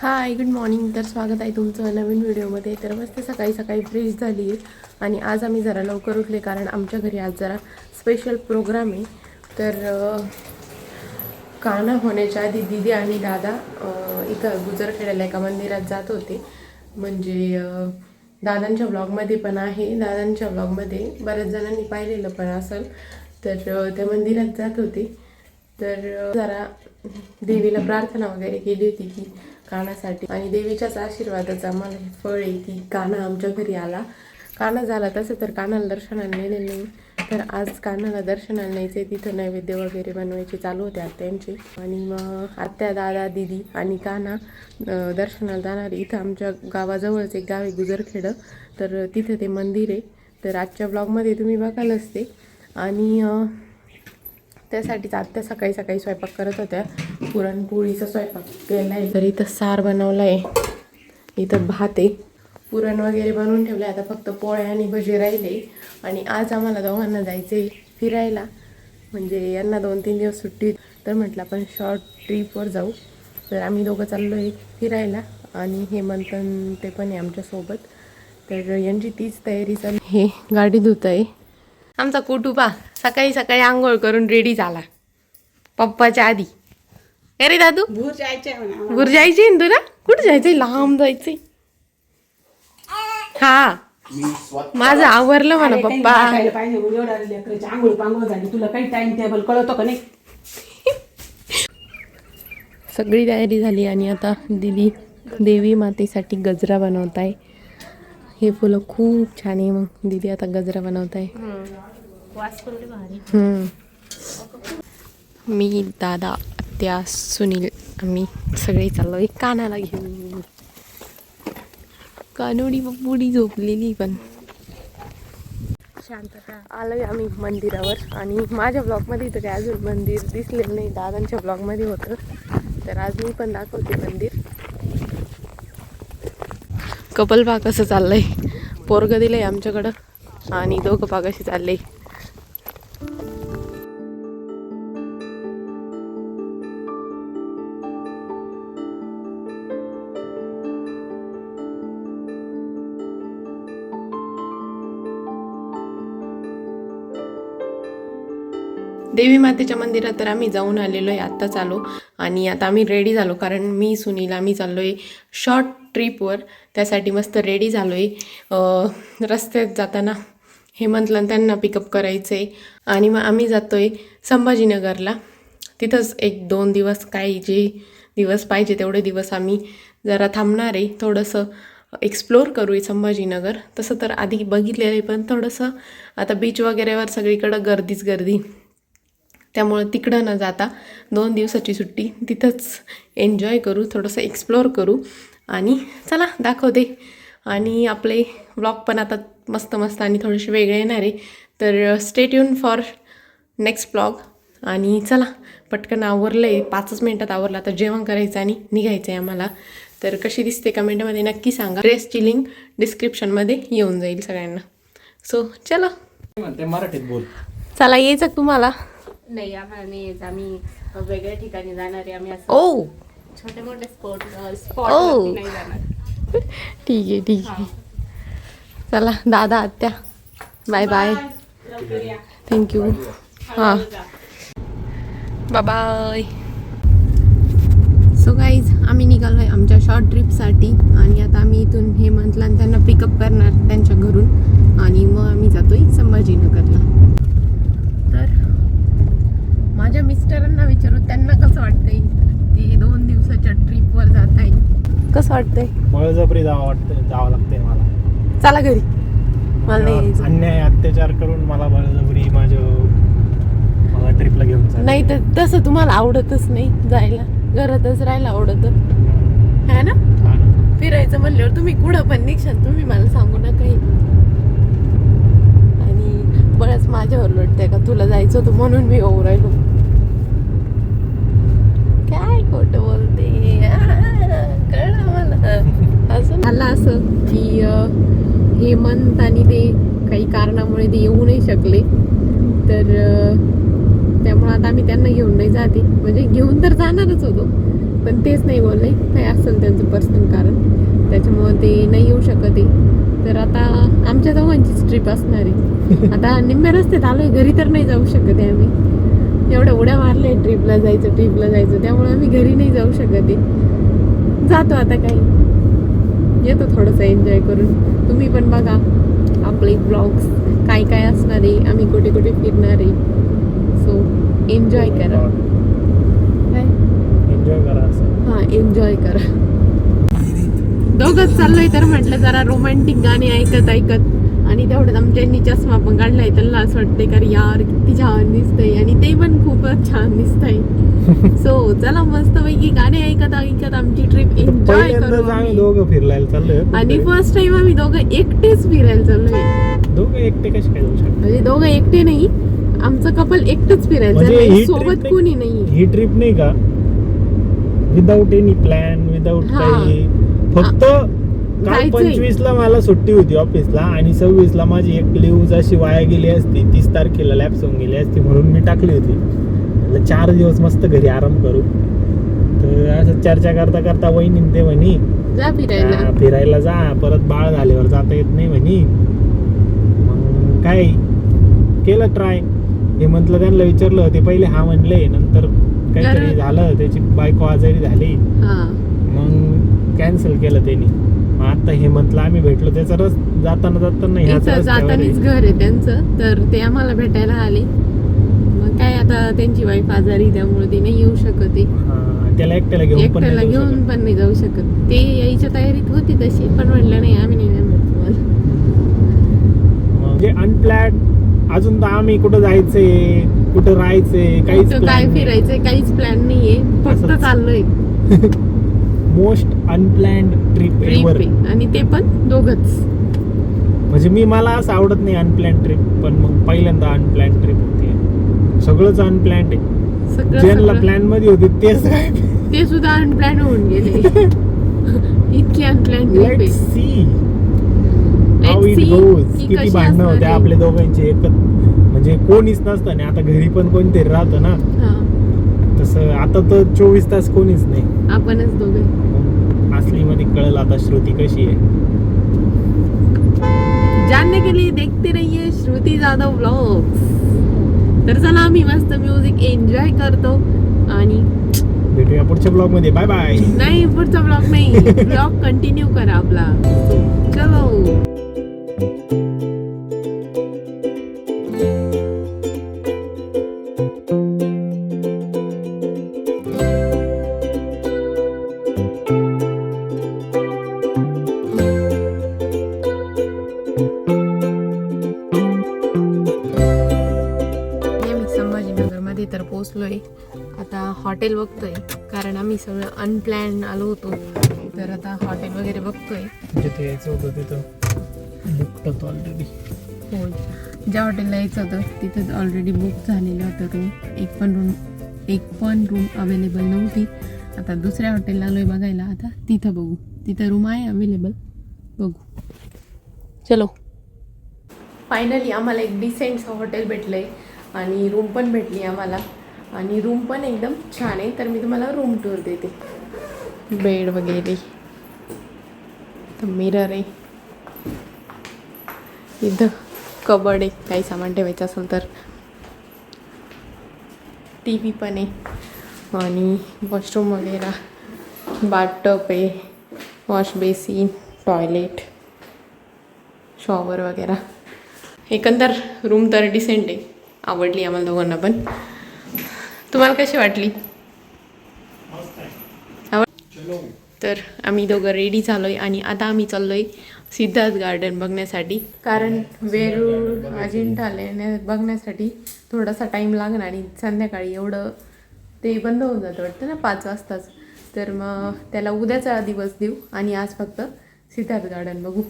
Hi good morning तर स्वागत आहे तुमचं नवीन व्हिडिओमध्ये तर मस्त सकाळी सकाळी फ्रेश झाली आहे. आणि आज आम्ही जरा लवकर उठले कारण आमच्या घरी आज जरा स्पेशल प्रोग्राम आहे. तर अं, काना होण्याच्या आधी दिदी आणि दादा इथं इथं गुजरखेड्याला एका मंदिरात जात होते. म्हणजे दादांच्या ब्लॉगमध्ये पण आहे. दादांच्या ब्लॉगमध्ये बऱ्याच जणांनी पाहिलेलं पण असेल. तर त्या मंदिरात जात होते. तर जरा देवीला प्रार्थना वगैरे केली होती की कानासाठी. आणि देवीच्याच आशीर्वादाचा आम्हाला हे फळ आहे. की काना आमच्या घरी आला. काना झाला तसं तर कानाला दर्शनाला नेले नाही. तर आज कानाला दर्शनाला न्यायचे तिथं नैवेद्य वगैरे बनवायचे चालू होते आत्यांचे. आणि मग आत्या दादा दिदी आणि काना दर्शनाला जाणार इथं आमच्या गावाजवळच एक गाव आहे गुजरखेडं. तर तिथं ते मंदिर आहे. तर आजच्या ब्लॉगमध्ये तुम्ही बघालच ते. आणि त्यासाठीच आत्या सकाळी सकाळी स्वयंपाक करत होत्या. पुरणपोळीचा स्वयंपाक केला आहे तर इथं सार बनवला आहे इथं भात आहे. पुरण वगैरे बनवून ठेवलं आहे आता फक्त पोळ्या आणि भजी राहिले. आणि आज आम्हाला दोघांना जायचं आहे फिरायला. म्हणजे यांना दोन तीन दिवस सुट्टी तर म्हटलं आपण शॉर्ट ट्रीपवर जाऊ. तर आम्ही दोघं चाललो आहे फिरायला. आणि हे मंथन ते पण आहे आमच्यासोबत. तर यांची तीच तयारी चालू हे गाडी धुत आहे आमचा कुटुंबा सकाळी सकाळी आंघोळ करून रेडी झाला. पप्पाच्या आधी. अरे दादू. भूर म्हणा. गुर जायचे ना तुला? कुठं जायचंय? लांब जायचंय. हा. माझं आवरलं म्हणा पप्पा. पाहिजे आंघोळ पांघोळ झाली तुला काही टाइम टेबल कळतो का नाही? सगळी तयारी झाली आणि आता दिदी देवी मातेसाठी गजरा बनवत आहे हे फुलं खूप छान आहे. मग दिदी आता गजरा बनवत आहे मी दादा त्या सुनील आम्ही सगळे चाललो एक कानाला घेऊन. कानोडी बुडी झोपलेली पण. शांतता आलोय आम्ही मंदिरावर आणि माझ्या ब्लॉगमध्ये तर काय अजून मंदिर दिसलेलं नाही. दादांच्या ब्लॉगमध्ये होतं. तर आज मी पण दाखवते मंदिर. कपल पा असं चाललंय. पोरग दिलंय आमच्याकडं आणि दोघं पा चाललंय. देवी मातेच्या मंदिरात तर आम्ही जाऊन आलेलो आहे आत्ताच आलो. आणि आता आम्ही रेडी झालो कारण मी सुनील आम्ही चाललो आहे शॉर्ट ट्रिपवर त्यासाठी मस्त रेडी झालो आहे रस्त्यात जाताना हेमंतला आणि त्यांना पिकअप करायचं आहे आणि मग आम्ही जातो आहे संभाजीनगरला. तिथंच एक दोन दिवस काही जे दिवस पाहिजे तेवढे दिवस आम्ही जरा थांबणार आहे. थोडंसं एक्सप्लोर करू आहे संभाजीनगर. तसं तर आधी बघितलेलं आहे पण थोडंसं आता बीच वगैरेवर सगळीकडं गर्दीच गर्दी. त्यामुळं तिकडं न जाता दोन दिवसाची सुट्टी. तिथंच एन्जॉय करू थोडंसं एक्सप्लोअर करू. आणि चला दाखवते आणि आपले ब्लॉग पण आता मस्त मस्त आणि थोडेसे वेगळे येणार आहे. तर स्टेट युन फॉर नेक्स्ट ब्लॉग आणि चला पटकन आवरलं आहे पाचच मिनटात आवरलं. आता जेवण करायचं आणि निघायचं आहे आम्हाला. तर कशी दिसते कमेंटमध्ये नक्की सांगा. ड्रेसची लिंक डिस्क्रिप्शनमध्ये येऊन जाईल सगळ्यांना. सो चला. मराठीत बोल. चला यायचं तुम्हाला? नाही आम्हाला नाही यायचं. आम्ही वेगळ्या ठिकाणी जाणार आहे. आम्ही असं ओ छोटे मोठे स्पॉट Oh. स्पॉट नाही जाणार. ठीक आहे ठीक आहे. चला दादा आत्या. बाय बाय थँक्यू हां. बाय सो गाईज आम्ही निघालो आहे आमच्या शॉर्ट ट्रिपसाठी आणि आता आम्ही इथून हेमंतला आणि त्यांना पिकअप करणार त्यांच्या घरून. आणि मग आम्ही जातोय संभाजीनगरला. तर माझ्या मिस्टरांना विचारू त्यांना कसं वाटतंय ते दोन दिवसाच्या ट्रिपवर जात आहे कसं वाटतंय? बळजबरी जावं वाटतं जावं लागतंय मला. चला घरी. मला नाही यायचं. अन्याय अत्याचार करून मला बळजबरी माझ्या मला ट्रिपला घेऊन चालले. नाही तर तसं तुम्हाला आवडतच नाही जायला. घरातच राहायला आवडत. है ना? हा ना. फिरायचं म्हणल्यावर तुम्ही कुठं पण निघशाल तुम्ही मला सांगू नका हे. आणि बरंच माझ्यावर लढतंय का? तुला जायचं होतं म्हणून मी ओव राहिलो काय खोट बोलते आ, कळलं मला असं झालं असं की हेमंत आणि ते काही कारणामुळे ते येऊ नाही शकले. तर त्यामुळे आता आम्ही त्यांना घेऊन नाही जाते. म्हणजे घेऊन तर जाणारच होतो पण तेच नाही बोलले. काय असेल त्यांचं पर्सनल कारण. त्याच्यामुळं ते नाही येऊ शकत आहे. तर आता आमच्या दोघांचीच ट्रिप असणार आहे. आता निम्म्या रस्त्यात आलोय घरी तर नाही जाऊ शकत आहे आम्ही. एवढ्या उड्या मारल्या ट्रिपला जायचं ट्रिपला जायचं. त्यामुळे आम्ही घरी नाही जाऊ शकत आहे. जातो आता काही. येतो थोडंसं एन्जॉय करून. तुम्ही पण बघा आपले ब्लॉग्स काय काय असणार आहे आम्ही कुठे कुठे फिरणार आहे. सो एन्जॉय करा. काय? एन्जॉय करा हां एन्जॉय करा. दोघंच चाललोय तर म्हटलं जरा रोमॅन्टिक गाणी ऐकत ऐकत. आणि तेवढ्यात आमच्या चष्मा पण काढलाय त्यांना असं वाटतंय का यार किती छान दिसतंय. आणि ते पण खूपच छान दिसतंय. सो चला मस्त पैकी गाणे ऐकत ऐकत आमची ट्रिप एन्जॉय करू फिरलायला चाललोय. आणि फर्स्ट टाइम आम्ही दोघं एकटेच फिरायला चाललोय. दोघं एकटे कसे काय जाऊ शकतो? म्हणजे दोघं एकटे नाही आमचं कपल एकटंच फिरायला ही सोबत कोणी नाही. ही ट्रिप नाही का? विदाऊट एनी प्लॅन विदाऊट हा. काही. फक्त काल. पंचवीस ला मला सुट्टी होती ऑफिसला आणि सव्वीस ला माझी एक लिव्ह अशी वाया गेली असती. तीस तारखेला लॅप्स होऊन गेली असती म्हणून मी टाकली होती. चार दिवस मस्त घरी आराम करू. तर असं चर्चा करता करता वहिनी ते म्हणी जा फिरायला. "हा, फिरायला जा. परत बाळ झाल्यावर जाता येत नाही म्हणी. मग काय केलं ट्राय हे म्हटलं त्यांना विचारलं ते पहिले हा म्हणले नंतर काहीतरी. झालं त्याची बायको आजारी झाली. मग कॅन्सल केलं त्यांनी. मग आता हे म्हटलं आम्ही भेटलो त्याचा रस जाताना जाताना ह्याच जातानीच. घर आहे त्यांचं तर ते आम्हाला भेटायला आले. मग काय आता त्यांची वाईफ आजारी त्यामुळे ते नाही येऊ शकत आहे. हा, त्याला एकट्याला घेऊन पण एकट्याला घेऊन शकत. पण नाही जाऊ शकत. ते यायच्या तयारीत होती तशी पण म्हटलं नाही आम्ही नाही म्हणजे अनप्लॅन अजून तर आम्ही कुठं जायचंय कुठं राहायचंय काहीच काय फिरायचंय काहीच प्लॅन नाहीये. फक्त. चाललोय. मोस्ट अनप्लॅन्ड ट्रिप एव्हर आणि ते पण दोघच. म्हणजे मी मला असं आवडत नाही अनप्लॅन ट्रिप पण मग पहिल्यांदा अनप्लॅन ट्रिप होती. सगळंच अनप्लॅन आहे. सगळं ज्यांना. प्लॅनमध्ये होते तेच ते सुद्धा अनप्लॅन होऊन गेले. इतकी unplanned trip see how it goes किती भांडणं होते. आपल्या दोघांची एकच. म्हणजे कोणीच नसतं आणि आता घरी पण कोणतरी राहतं ना. हा. तसं आता तर चोवीस तास कोणीच नाही. आपणच दोघे. असलीमध्ये कळलं आता श्रुती कशी आहे. जानने के लिए देखते रहिए श्रुती जाधव ब्लॉग्स तर चला आम्ही मस्त म्युझिक एन्जॉय करतो आणि भेटूया पुढच्या ब्लॉगमध्ये. बाय बाय नाही पुढचा ब्लॉग नाही. ब्लॉग कंटिन्यू करा आपला. चलो. सगळं अनप्लॅन आलो होतो. तर आता हॉटेल वगैरे बघतोय. जिथे यायचं होतं तिथं बुक होतं ऑलरेडी हो. ज्या हॉटेलला यायचं होतं तिथं ऑलरेडी बुक झालेलं होतं रूम एक पण रूम एक पण रूम अवेलेबल नव्हती. आता दुसऱ्या हॉटेलला आलोय बघायला. आता तिथं बघू. तिथं रूम आहे अवेलेबल बघू. चलो. फायनली आम्हाला एक डिसेंट हॉटेल भेटलं आहे आणि रूम पण भेटली आम्हाला. आणि रूम पण एकदम छान आहे. तर मी तुम्हाला रूम टूर देते. बेड वगैरे. तर मिरर आहे. इथं कबड आहे. काही सामान ठेवायचं असेल तर. टी व्ही पण आहे. आणि वॉशरूम वगैरे. बाथटब आहे. वॉश बेसिन टॉयलेट शॉवर वगैरे. एकंदर रूम तर डिसेंट आहे. आवडली आम्हाला दोघांना पण. तुम्हाला कशी वाटली? तर आम्ही दोघं रेडी झालो आहे आणि आता आम्ही चाललो आहे सिद्धार्थ गार्डन बघण्यासाठी. कारण वेरूळ अजिंठा लेण्या बघण्यासाठी थोडासा टाईम लागणार आणि संध्याकाळी एवढं ते बंद होऊन जातं वाटतं ना पाच वाजताच. तर मग त्याला उद्याचा दिवस देऊ आणि आज फक्त सिद्धार्थ गार्डन बघू.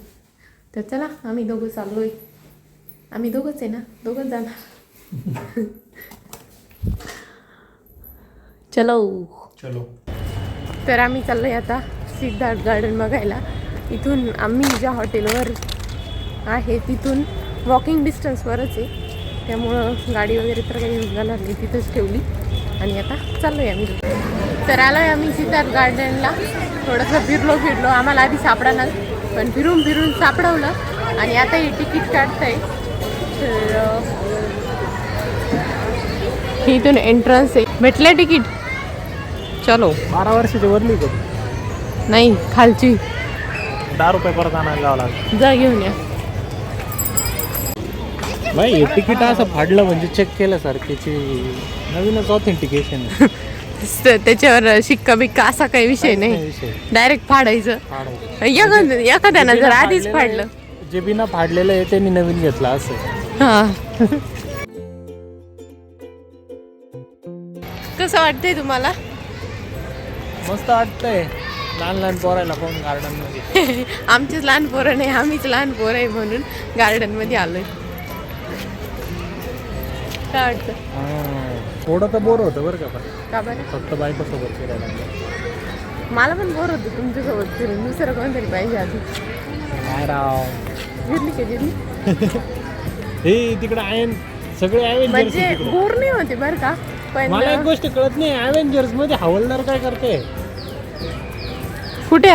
तर चला आम्ही दोघं चाललो आहे आम्ही दोघंच आहे ना दोघंच जाणार. चलो. चलो. तर आम्ही चाललोय आता सिद्धार्थ गार्डन बघायला. इथून आम्ही ज्या हॉटेलवर आहे तिथून वॉकिंग डिस्टन्सवरच आहे. त्यामुळं गाडी वगैरे तर काही घेऊन जाणार नाही तिथंच ठेवली. आणि आता चाललोय आम्ही. तर आलोय आम्ही सिद्धार्थ गार्डनला थोडंसं फिरलो फिरलो. आम्हाला आधी सापडानाच पण फिरून फिरून सापडवलं. आणि आता हे तिकीट काढतंय. तर अं, इथून एंट्रन्स आहे. भेटलं तिकीट चलो. बारा वर्षाची वरली का नाही खालची. दहा रुपये परत आणायला जावं जा घेऊन या. बाई हे तिकीट असं फाडलं म्हणजे चेक केल्यासारख्याची नवीनच ऑथेंटिकेशन स- त्याच्यावर शिक्का बिक्का असा काही विषय नाही. डायरेक्ट फाडायचं. फाडायचं. एखाद एखाद्यानं जर आधीच फाडलं. जे बिना फाडलेलं आहे त्यांनी नवीन घेतलं असं. हा. कसं वाटतंय तुम्हाला? मस्त वाटतंय. लहान लहान पोरायला पाहून गार्डनमध्ये? आमचीच लहान पोरं नाही आम्हीच लहान पोरं आहे म्हणून गार्डनमध्ये आलोय. काय वाटतं? थोडं तर बोर होतं बरं का पण. का बरं? फक्त बायको सोबत फिरायला. मला पण बोर होतं तुमच्यासोबत फिरून. दुसरं कोणतरी पाहिजे आधी राव. फिरली का जिरली हे तिकडे आहे न- सगळे म्हणजे. बोर नाही होते बरं का? पण मला एक गोष्ट कळत नाही अवेंजर्समध्ये हवलदार काय करते? कुठे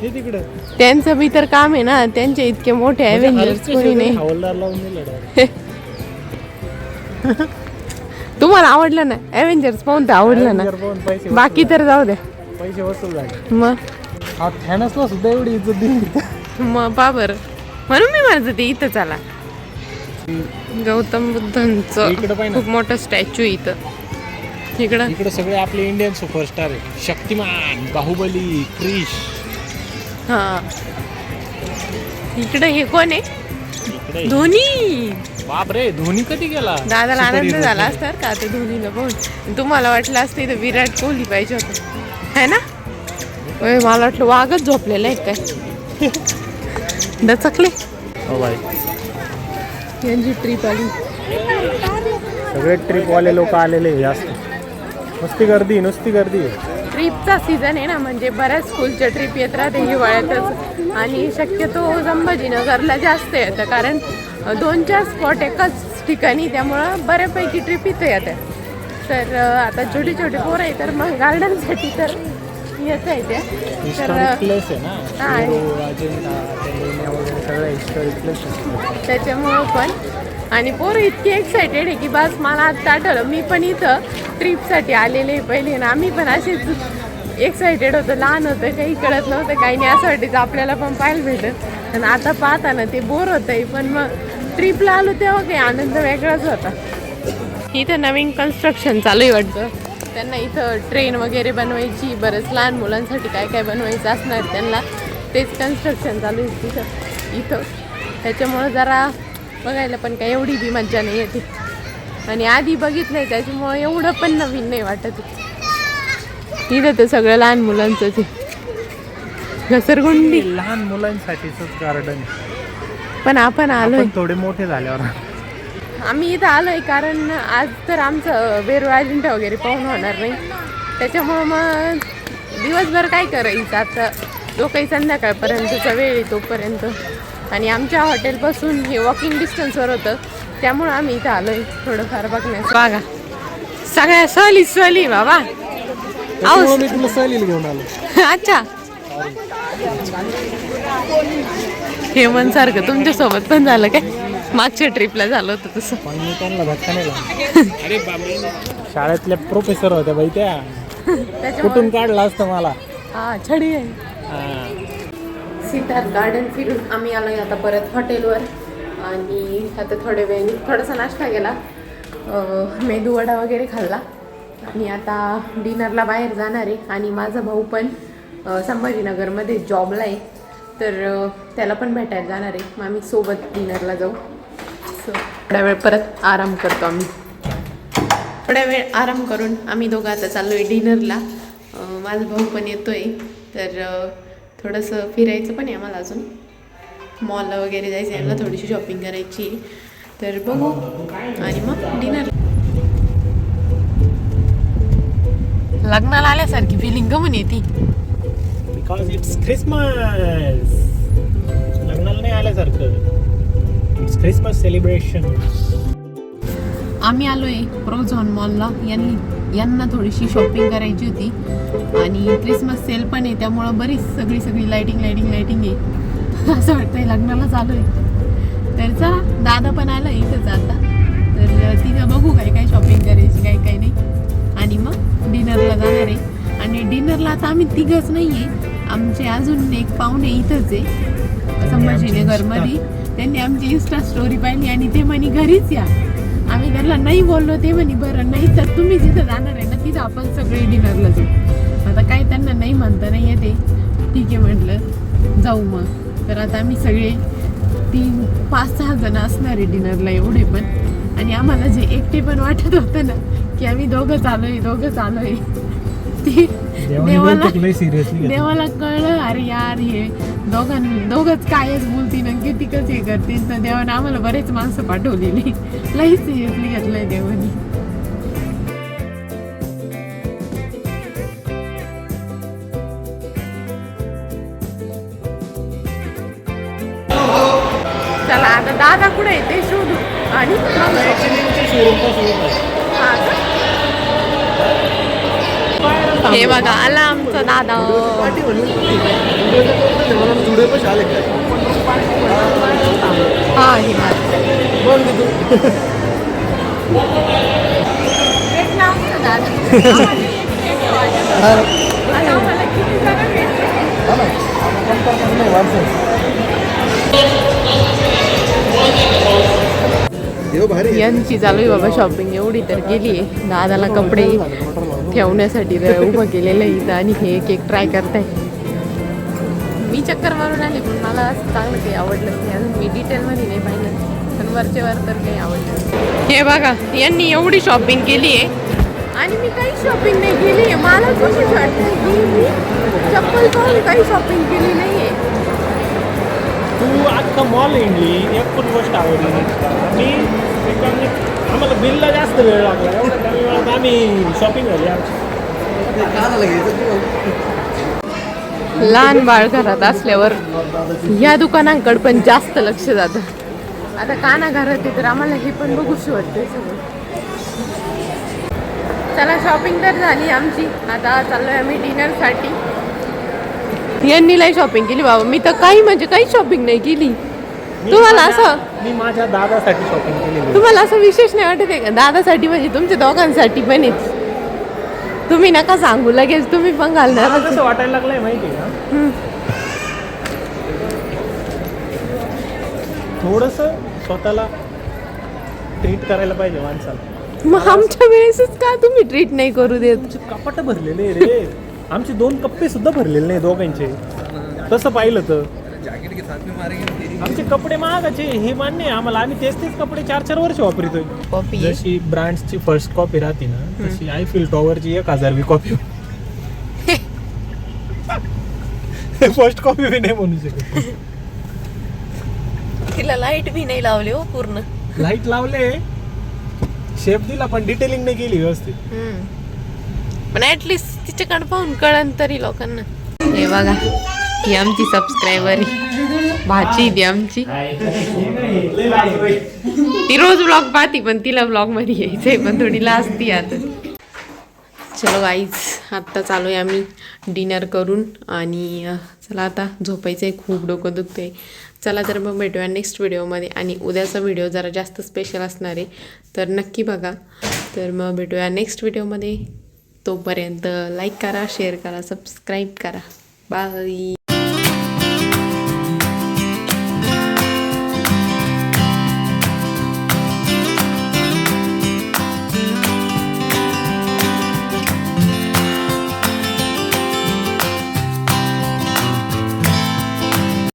हे तिकडं. त्यांचं बी तर काम आहे ना त्यांचे इतके मोठे म्हणजे अव्हेंजर्स हल्कच्या कोणी नाही. हवालदार लावून दिलं direct. तुम्हाला आवडलं ना? अव्हेंजर्स पाहून तर आवडलं ना? पाहून पैसे बाकी तर जाऊ द्या. पैसे वसूल झाले. मग? हा थॅनसला सुद्धा एवढी इज्जत दिली मग पा बरं. म्हणून मी म्हणत होते इथं चला. गौतम बुद्धांचं इकडं. खूप मोठं स्टॅच्यू इथं. इकडं? इकडे सगळे आपले इंडियन सुपरस्टार आहे शक्तिमान बाहुबली क्रिश. हा. इकडं हे कोण आहे? इकडे धोनी. बाप रे धोनी कधी गेला? दादाला आनंद झाला मध्ये. असता का? आता धोनीला पाहून तुम्हाला वाटलं असतं इथं विराट कोहली पाहिजे होतं. है ना? होय मला वाटलं वाघच झोपलेलं आहे काय? दचकले. हो बाई. यांची ट्रिप आली. सगळे ट्रिप वाले लोक आलेले जास्त. नुसती गर्दी नुसती गर्दी. आहे ट्रिपचा सीझन आहे ना म्हणजे बऱ्याच स्कूलच्या ट्रिप येत राहते हिवाळ्यातच. आणि शक्यतो संभाजीनगरला जास्त येतं कारण दोन चार स्पॉट एकाच ठिकाणी त्यामुळं बऱ्यापैकी ट्रिप इथं येतात तर आता छोटी छोटी पोरं आहे तर मग गार्डनसाठी तर येत आहे हिस्टॉरिक तर प्लेस आहे ना हा, आहे. वेरूळ, अजिंठा त्या लेण्या वगैरे सगळ्या हिस्टॉरिक प्लेस आहे. त्याच्यामुळं पण आणि पोरं इतके एक्सायटेड आहे की बस मला आत्ता आठवलं. मी पण इथं ट्रिपसाठी आलेले पहिले ना. आम्ही पण असेच एक्सायटेड होतं. लहान होतं काही कळत नव्हतं काही नाही. असं वाटायचं आपल्याला पण पाहायला भेटत आणि आता पाहताना ते बोर होत आहे पण मग ट्रिपला आलो तेव्हा काही आनंद वेगळाच होता. इथं नवीन कन्स्ट्रक्शन चालू आहे वाटतं. त्यांना इथं ट्रेन वगैरे बनवायची बरंच लहान मुलांसाठी काय काय बनवायचं असणार त्यांना. तेच कन्स्ट्रक्शन चालू आहे तिथं. इथं. त्याच्यामुळं जरा बघायला पण काय एवढी बी मज्जा नाही येते. आणि आधी बघितलंय त्याच्यामुळं एवढं पण नवीन नाही वाटत. इथं तर सगळं लहान मुलांचंच आहे. घसरगुंडी. लहान मुलांसाठीच गार्डन पण आपण आलोय. आपण थोडे मोठे झाल्यावर. आम्ही इथं आलोय कारण आज तर आमचं वेरूळ अजिंठा वगैरे पाहून होणार नाही. त्याच्यामुळं मग दिवसभर काय करायचं? आता जो काही संध्याकाळपर्यंतचा वेळ आहे तोपर्यंत. आणि आमच्या हॉटेलपासून हे वॉकिंग डिस्टन्सवर होतं. त्यामुळं आम्ही इथं आलोय थोडंफार बघण्यास बघा. सगळ्या सहली सहली बाबा. मी तुला सहलीला घेऊन आलो. अच्छा. हेमंत सारखं तुमच्यासोबत पण झालं काय? मागच्या ट्रिपला झालं होतं तसं. त्यांना धक्का नाही शाळेतल्या प्रोफेसर होत्या बाई त्या. कुठून काढला असतं मला? हा छडी आहे. हा. सिद्धार्थ गार्डन फिरून आम्ही आलो आहे आता परत हॉटेलवर आणि आता थोडे वेळ थोडासा नाश्ता केला. मेदूवडा वगैरे खाल्ला. आणि आता डिनरला बाहेर जाणार आहे. आणि माझा भाऊ पण संभाजीनगरमध्ये जॉबला आहे. तर त्याला पण भेटायला जाणार आहे. मग आम्ही सोबत डिनरला जाऊ. सो थोड्या वेळ परत आराम करतो आम्ही. थोड्या वेळ आराम करून आम्ही दोघं आता चाललो आहे डिनरला माझा भाऊ पण येतो आहे तर थोडंसं फिरायचं पण आहे आम्हाला अजून. मॉलला वगैरे जायचं आहे यांना थोडीशी शॉपिंग करायची. तर बघू. आणि मग डिनर लग्नाला आल्यासारखी फिलिंग गमून येते बिकॉज इट्स क्रिसमस लग्नाला नाही आल्यासारखं. इट्स क्रिसमस सेलिब्रेशन आम्ही आलो आहे प्रोझॉन मॉलला यांनी यांना थोडीशी शॉपिंग करायची होती. आणि क्रिसमस सेल पण आहे त्यामुळं बरीच सगळी सगळी लाईटिंग लाईटिंग लाईटिंग आहे. असं वाटतंय लग्नाला चालू आहे तर चला दादा पण आला इथंच आता. तर तिथं बघू काय काय शॉपिंग करायची काय काय नाही. आणि मग डिनरला जाणार आहे. आणि डिनरला आता आम्ही तिघच नाही आहे आमचे अजून एक पाहुणे इथंच आहे. संभाजीनगरमध्ये त्यांनी आमची इन्स्टा स्टोरी पाहिली आणि ते म्हणे घरीच या. आम्ही त्यांना नाही बोललो ते म्हणे बरं नाही तर तुम्ही जिथं जाणार आहे ना तिथं आपण सगळे डिनरला जाऊ. आता काय त्यांना नाही म्हणता नाही येते. ठीक आहे म्हटलं जाऊ मग. तर आता आम्ही सगळे तीन पाच सहा जण असणार आहे डिनरला एवढे पण. आणि आम्हाला जे एकटे पण वाटत होतं ना की आम्ही दोघं चालू दोघं चालू आहे. ते देवाला सिरियसली देवाला कळलं अरे यार हे दोघां दोघंच कायच बोलतील आणि कितीकच हे करतील. तर देवाने आम्हाला बरेच माणसं पाठवलेली. लई सिरियसली घेतलंय देवानी. चला आता दादा कुठे आहे? ते शोधू. आणि हे बघा आला आमचा दादा हा हे? यांची चालू आहे बाबा शॉपिंग एवढी तर गेली आहे दादाला कपडे ठेवण्यासाठी र- उभं केलेलं आहे इथं आणि हे एक एक ट्राय करताय. मी चक्कर मारून आले पण मला असं चांगलं काही आवडलं नाही. अजून मी डिटेलमध्ये नाही पाहिलं. पण वरचे वर तर काही आवडलं. हे बघा यांनी एवढी शॉपिंग केली आहे. आणि मी काही शॉपिंग नाही केली आहे. मला कशीच वाटते. की मी चप्पल पाहून काही शॉपिंग केली नाही आहे तू अख्खा मॉल इंडली एक पण गोष्ट आवडली त्याच्यामध्ये आम्हाला बिलला जास्त वेळ लागला. कमी वेळात आम्ही शॉपिंग झाली आमची. लहान बाळ घरात असल्यावर या दुकानांकडे पण जास्त लक्ष जातं. आता काना घरात आहे तर आम्हाला हे पण बघूशी वाटते सगळं. चला शॉपिंग तर झाली आमची. आता चाललोय आम्ही डिनरसाठी यांनी लय शॉपिंग केली बाबा. मी तर काही म्हणजे काही शॉपिंग नाही केली. तुम्हाला असं मी माझ्या दादासाठी शॉपिंग केलेली तुम्हाला असं विशेष नाही वाटत आहे का? दादासाठी म्हणजे तुमच्या दोघांसाठी पण आहे. तुम्ही नका सांगू लगेच तुम्ही पण घालणार कसं वाटायला लागलंय माहिती आहे का थोडस स्वतःला ट्रीट करायला पाहिजे माणसाला. मग आमच्या वेळेसच का तुम्ही ट्रीट नाही करू देत? कपाट भरलेले रे. आमचे दोन कप्पे सुद्धा भरलेले नाही दोघांचे. तसं पाहिलं तर. आमचे कपडे महागाचे हे मान्य आहे. आम्हाला आम्ही तेच तेच कपडे चार चार वर्ष वापरतोय. कॉपी जशी ब्रँड्सची फर्स्ट कॉपी राहते ना तशी आय फील टॉवरची एक हजारवी कॉपी फर्स्ट कॉपी बी नाही म्हणू शकत. तिला लाइट बी नाही लावली हो पूर्ण. लाइट लावले. शेप दिला पण डिटेलिंग नाही केली व्यवस्थित. पण ऍटलिस्ट तिच्याकडे पाहून कळन तरी लोकांना. हे बघा. ही आमची सबस्क्रायबर भाची ती आमची. ती रोज ब्लॉग पाहती पण तिला ब्लॉगमध्ये यायचंय पण थोडी लाजती आता. चलो आईच आत्ता चालू आहे आम्ही डिनर करून आणि चला आता झोपायचं आहे खूप डोकं दुखतं आहे चला तर मग भेटूया नेक्स्ट व्हिडिओमध्ये आणि उद्याचा व्हिडिओ जरा जास्त स्पेशल असणार आहे तर नक्की बघा. तर मग भेटूया नेक्स्ट व्हिडिओमध्ये तोपर्यंत लाईक करा शेअर करा सबस्क्राईब करा. बाय